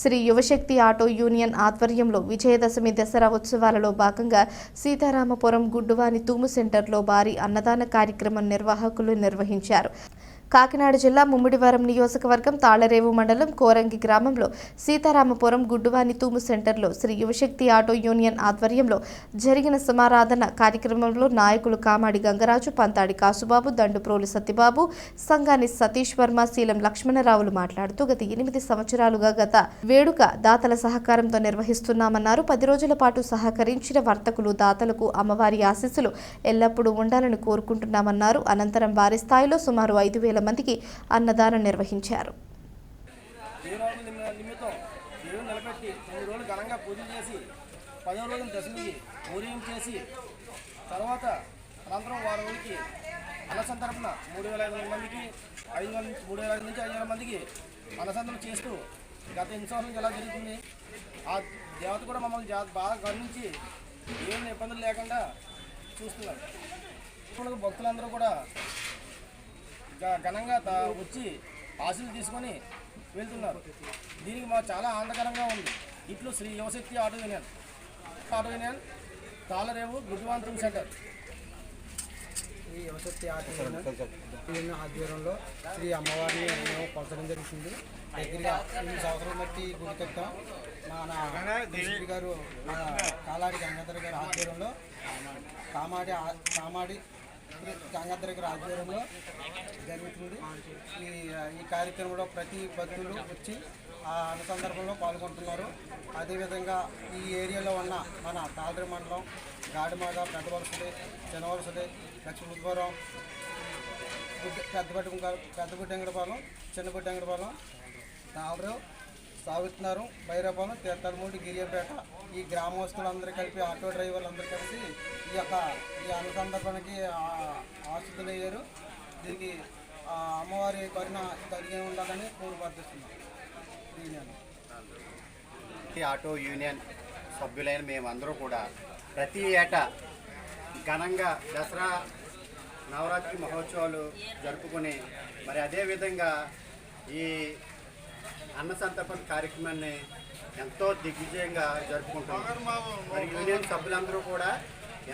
Shri Yuvashakti auto union ఆధ్వర్యంలో విజయదశమి దసరా ఉత్సవాలలో భాగంగా సీతారామపురం గుడ్డువాని తూము సెంటర్లో భారీ అన్నదాన కార్యక్రమం నిర్వాహకులు నిర్వహించారు. కాకినాడ జిల్లా ముమ్మిడివరం నియోజకవర్గం తాళరేవు మండలం కోరంగి గ్రామంలో సీతారామపురం గుడ్డువాని తూము సెంటర్లో శ్రీ యువశక్తి ఆటో యూనియన్ ఆధ్వర్యంలో జరిగిన సమారాధన కార్యక్రమంలో నాయకులు కామాడి గంగరాజు పంతాడి కాసుబాబు దండుప్రోలు సత్యబాబు సంఘాని సతీష్ వర్మ శీలం లక్ష్మణరావులు మాట్లాడుతూ గత ఎనిమిది సంవత్సరాలుగా గత వేడుక దాతల సహకారంతో నిర్వహిస్తున్నామన్నారు. పది రోజుల పాటు సహకరించిన వర్తకులు దాతలకు అమ్మవారి ఆశీస్సులు ఎల్లప్పుడూ ఉండాలని కోరుకుంటున్నామన్నారు. అనంతరం భారీ స్థాయిలో సుమారు ఐదు వేల మందికి అన్నదానం నిర్వహించారు శ్రీరాముని నిమ్మ- నిమిత్తం దేవుని నిలబెట్టి తొమ్మిది రోజులు ఘనంగా పూజలు చేసి పదో రోజున దశమికి ఊరేగింపు చేసి తర్వాత అనంతరం వారం రోజులకి అన్నసం తరపున మూడు వేల ఐదు వందల మందికి ఐదు వేల మూడు వేల ఐదు నుంచి ఐదు వేల మందికి అన్నసంతరం చేస్తూ గత ఎన్ని సంవత్సరాల ఎలా జరుగుతుంది ఆ దేవత కూడా మమ్మల్ని బాగా గమనించి ఏమి ఇబ్బందులు లేకుండా చూస్తున్నారు ఇప్పుడు భక్తులందరూ కూడా ఘనంగా వచ్చి ఆశలు తీసుకొని వెళ్తున్నారు. దీనికి మాకు చాలా ఆనందకరంగా ఉంది. ఇట్లు Shri Yuvashakti auto union. Auto union Talarevu Guddivantam centre. Shri Yuvashakti auto union ఆధ్వర్యంలో శ్రీ అమ్మవారిని మేము కొలచడం జరుగుతుంది దగ్గరగా ఎనిమిది సంవత్సరాలు బట్టి గుడి కట్టాం మన గారు మన కాలాడి గంగాధర్ గారి ఆధ్వర్యంలో కామాడి కామాడి గంగాధరకి ఆధ్వర్యంలో జరుగుతుంది. ఈ ఈ కార్యక్రమంలో ప్రతి భక్తులు వచ్చి ఆ అన్న సందర్భంలో పాల్గొంటున్నారు. అదేవిధంగా ఈ ఏరియాలో ఉన్న మన తాళరి మండలం గాడిమాగ పెద్ద వలసది చిన్న వలసది లక్ష్మీపురం పెద్ద పెద్ద బుడ్డంగడపాలెం చిన్న బుడ్డంగడపాలెం తాళరు సాగుతున్నారు. భైరవపాలెం తీర్థమూడి గిరియపేట ఈ గ్రామస్తులందరూ కలిపి ఆటో డ్రైవర్లు అందరూ కలిసి ఈ యొక్క ఈ అన్న సందర్భానికి ఆశితులయ్యారు దీనికి అమ్మవారి కరుణ కలిగి ఉండాలని కోరు యూనియన్. ఆటో యూనియన్ సభ్యులైన మేమందరూ కూడా ప్రతి ఏటా ఘనంగా దసరా నవరాత్రి మహోత్సవాలు జరుపుకొని మరి అదేవిధంగా ఈ అన్న సంతర్పణ కార్యక్రమాన్ని ఎంతో దిగ్విజయంగా జరుపుకుంటున్నాం మరి యూనియన్ సభ్యులందరూ కూడా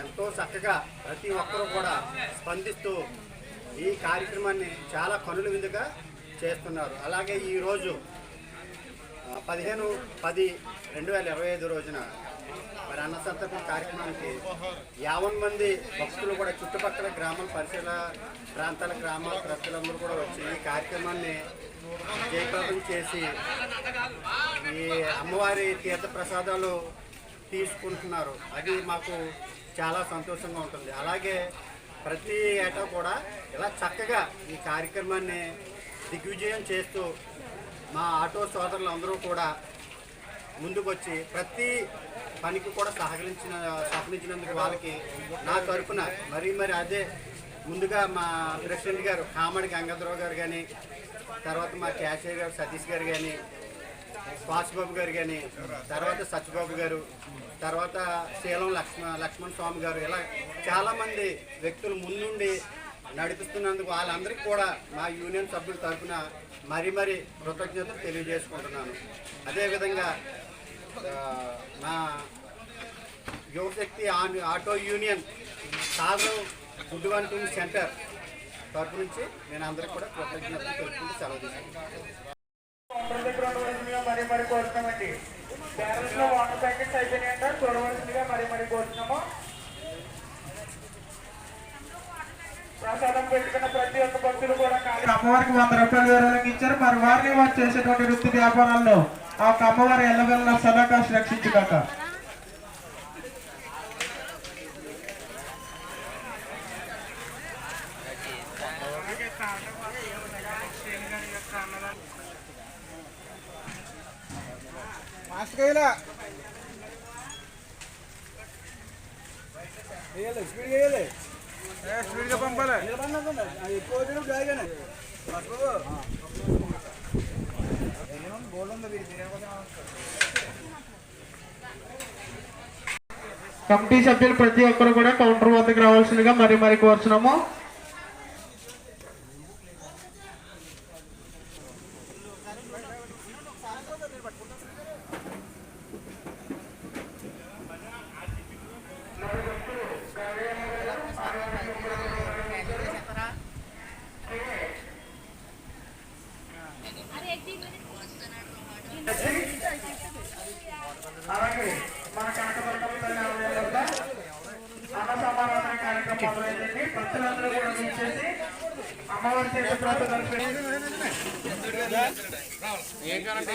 ఎంతో చక్కగా ప్రతి ఒక్కరూ కూడా స్పందిస్తూ ఈ కార్యక్రమాన్ని చాలా కనుల విందుగా చేస్తున్నారు. అలాగే ఈరోజు పదిహేను పది రెండు వేల ఇరవై ఐదు రోజున మరి అన్న సంతర్పణ కార్యక్రమానికి యావన్ మంది భక్తులు కూడా చుట్టుపక్కల గ్రామాల పరిసర ప్రాంతాల గ్రామాల ప్రజలందరూ కూడా వచ్చి ఈ కార్యక్రమాన్ని జయప్రదం చేసి ఈ అమ్మవారి తీర్థ ప్రసాదాలు తీసుకుంటున్నారు. అది మాకు చాలా సంతోషంగా ఉంటుంది. అలాగే ప్రతి ఏటా కూడా ఇలా చక్కగా ఈ కార్యక్రమాన్ని దిగ్విజయం చేస్తూ మా ఆటో సోదరులు అందరూ కూడా ముందుకొచ్చి ప్రతి పనికి కూడా సహకరించిన సహకరించినందుకు వాళ్ళకి నా తరపున మరీ మరి అదే ముందుగా మా ప్రెసిడెంట్ గారు కామడి గంగాధరరావు గారు కానీ తర్వాత మా క్యాషియర్ గారు సతీష్ గారు కానీ బాబు గారు కానీ తర్వాత సత్యబాబు గారు తర్వాత శీలం లక్ష్మ లక్ష్మణ్ స్వామి గారు ఇలా చాలామంది వ్యక్తులు ముందుండి నడిపిస్తున్నందుకు వాళ్ళందరికీ కూడా మా యూనియన్ సభ్యుల తరఫున మరీ మరీ కృతజ్ఞతలు తెలియజేసుకుంటున్నాను. అదేవిధంగా నా మా యువశక్తి ఆన్- ఆటో యూనియన్ సాధన గుడ్డువంటి సెంటర్ తరపు నుంచి నేను అందరికీ కూడా కృతజ్ఞతలు తెలుపుకుంటూ సెలవు తీసుకుంటాను మరీ మరీ కోరుతున్నామండి బ్యాలెన్స్లో వాటర్ ప్యాకెట్స్ అయిపోయినాయంట చూడవలసిందిగా మరీ మరీ కోరుతున్నాము ప్రసాదం పెట్టుకున్న ప్రతి ఒక్క భక్తులు కూడా ఖాళీ అమ్మవారికి వంద రూపాయలు విరాళంగా ఇచ్చారు. మరి వారిని వారు చేసేటువంటి వృత్తి వ్యాపారాల్లో ఆ అమ్మవారి ఎల్లవెల్ల సదాకాశ రక్షించుగాక. గేయలా వేయాలి స్పీడ్ వేయాలి స్పీడ్గా పంపాలి. ఎక్కువ వచ్చినప్పుడు జాయిగానే బోర్డు ఉంది కమిటీ సభ్యులు ప్రతి ఒక్కరు కూడా కౌంటర్ వద్దకు రావాల్సిందిగా మరి మరి కోరుచున్నాము いいからね。